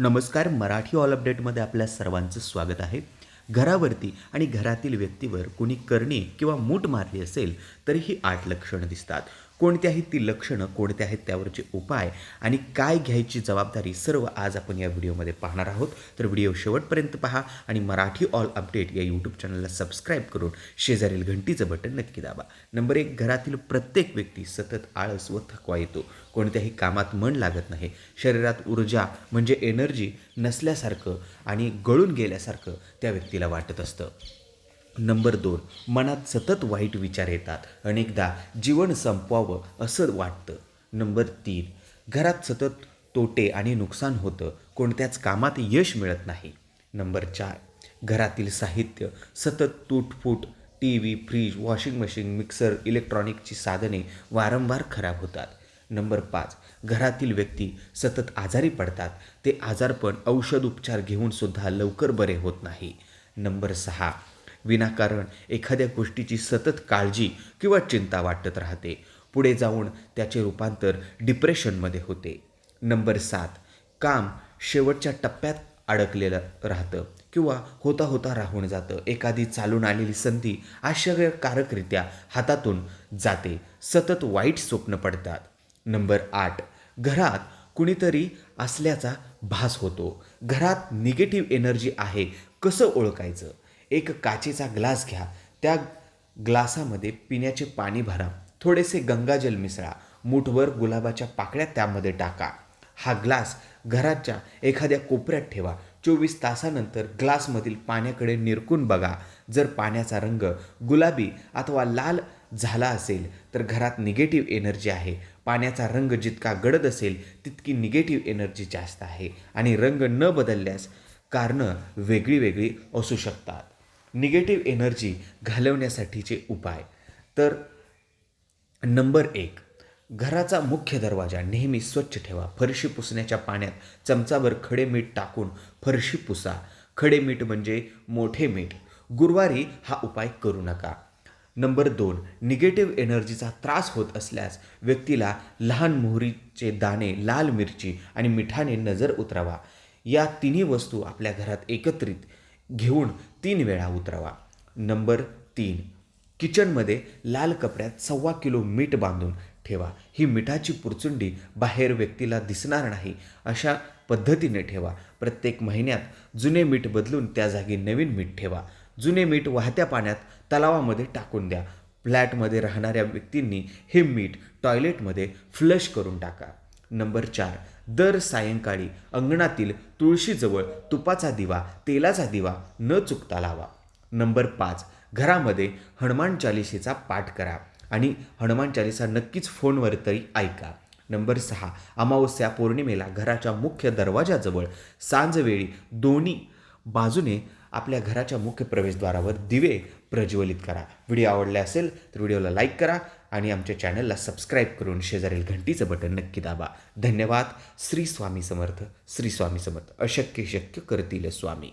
नमस्कार मराठी ऑल अपडेटमध्ये आपल्या सर्वांचं स्वागत आहे. घरावरती आणि घरातील व्यक्तीवर कुणी करणे किंवा मूठ मारली असेल तरीही आठ लक्षणं दिसतात. कोणती आहेत ती लक्षणं कोणते आहेत त्यावरचे उपाय आणि काय घ्यायची जबाबदारी सर्व आज आपण या व्हिडिओमध्ये पाहणार आहोत. तर व्हिडिओ शेवटपर्यंत पहा आणि मराठी ऑल अपडेट या यूट्यूब चॅनलला सबस्क्राईब करून शेजारील घंटीचं बटन नक्की दाबा. नंबर एक घरातील प्रत्येक व्यक्ती सतत आळस व थकवा येतो. कोणत्याही कामात मन लागत नाही. शरीरात ऊर्जा म्हणजे एनर्जी नसल्यासारखं आणि गळून गेल्यासारखं त्या व्यक्तीला वाटत असतं. नंबर दोन मनात सतत वाईट विचार येतात. अनेकदा जीवन संपवावं असं वाटतं. नंबर तीन घरात सतत तोटे आणि नुकसान होतं. कोणत्याच कामात यश मिळत नाही. नंबर चार घरातील साहित्य सतत तुटफूट T V fridge washing machine mixer इलेक्ट्रॉनिकची साधने वारंवार खराब होतात. नंबर पाच घरातील व्यक्ती सतत आजारी पडतात. ते आजारपण औषध उपचार घेऊन सुद्धा लवकर बरे होत नाही. नंबर सहा विनाकारण एखाद्या गोष्टीची सतत काळजी किंवा चिंता वाटत राहते. पुढे जाऊन त्याचे रूपांतर डिप्रेशनमध्ये होते. नंबर सात काम शेवटच्या टप्प्यात अडकलेलं राहतं किंवा होता होता राहून जातं. एखादी चालून आलेली संधी आश्चर्यकारकरित्या हातातून जाते. सतत वाईट स्वप्न पडतात. नंबर आठ घरात कुणीतरी असल्याचा भास होतो. घरात निगेटिव्ह एनर्जी आहे कसं ओळखायचं? एक काचेचा ग्लास घ्या. त्या ग्लासामध्ये पिण्याचे पाणी भरा. थोडेसे गंगाजल मिसळा. मुठभर गुलाबाच्या पाकळ्या त्यामध्ये टाका. हा ग्लास घराच्या एखाद्या कोपऱ्यात ठेवा. चोवीस तासानंतर ग्लासमधील पाण्याकडे निरकून बघा. जर पाण्याचा रंग गुलाबी अथवा लाल झाला असेल तर घरात निगेटिव्ह एनर्जी आहे. पाण्याचा रंग जितका गडद असेल तितकी निगेटिव्ह एनर्जी जास्त आहे आणि रंग न बदलल्यास कारणं वेगळी वेगळी असू शकतात. निगेटिव्ह एनर्जी घालवण्यासाठीचे उपाय. तर नंबर एक घराचा मुख्य दरवाजा नेहमी स्वच्छ ठेवा. फरशी पुसण्याच्या पाण्यात चमचाभर खडे मीठ टाकून फरशी पुसा. खडे मीठ म्हणजे मोठे मीठ. गुरुवारी हा उपाय करू नका. नंबर दोन निगेटिव्ह एनर्जीचा त्रास होत असल्यास व्यक्तीला लहान मोहरीचे दाणे लाल मिरची आणि मिठाने नजर उतरावा. या तिन्ही वस्तू आपल्या घरात एकत्रित घेऊन तीन वेळा उतरावा. नंबर तीन किचनमध्ये लाल कपड्यात सव्वा किलो मीठ बांधून ठेवा. ही मिठाची पुरचुंडी बाहेर व्यक्तीला दिसणार नाही अशा पद्धतीने ठेवा. प्रत्येक महिन्यात जुने मीठ बदलून त्या जागी नवीन मीठ ठेवा. जुने मीठ वाहत्या पाण्यात तलावामध्ये टाकून द्या. फ्लॅटमध्ये राहणाऱ्या व्यक्तींनी हे मीठ टॉयलेटमध्ये फ्लश करून टाका. नंबर चार दर सायंकाळी अंगणातील तुळशीजवळ तुपाचा दिवा तेलाचा दिवा न चुकता लावा. नंबर पाच घरामध्ये हनुमान चालिसेचा पाठ करा आणि हनुमान चालिसा नक्कीच फोनवर तरी ऐका. नंबर सहा अमावस्या पौर्णिमेला घराच्या मुख्य दरवाजाजवळ सांजवेळी दोन्ही बाजूने आपल्या घराच्या मुख्य प्रवेशद्वारावर दिवे प्रज्वलित करा. व्हिडिओ आवडला असेल तर व्हिडिओला लाईक करा आणि आमच्या चॅनलला सबस्क्राईब करून शेजारील घंटीचं बटन नक्की दाबा. धन्यवाद. श्री स्वामी समर्थ. श्री स्वामी समर्थ. अशक्य शक्य करतील स्वामी.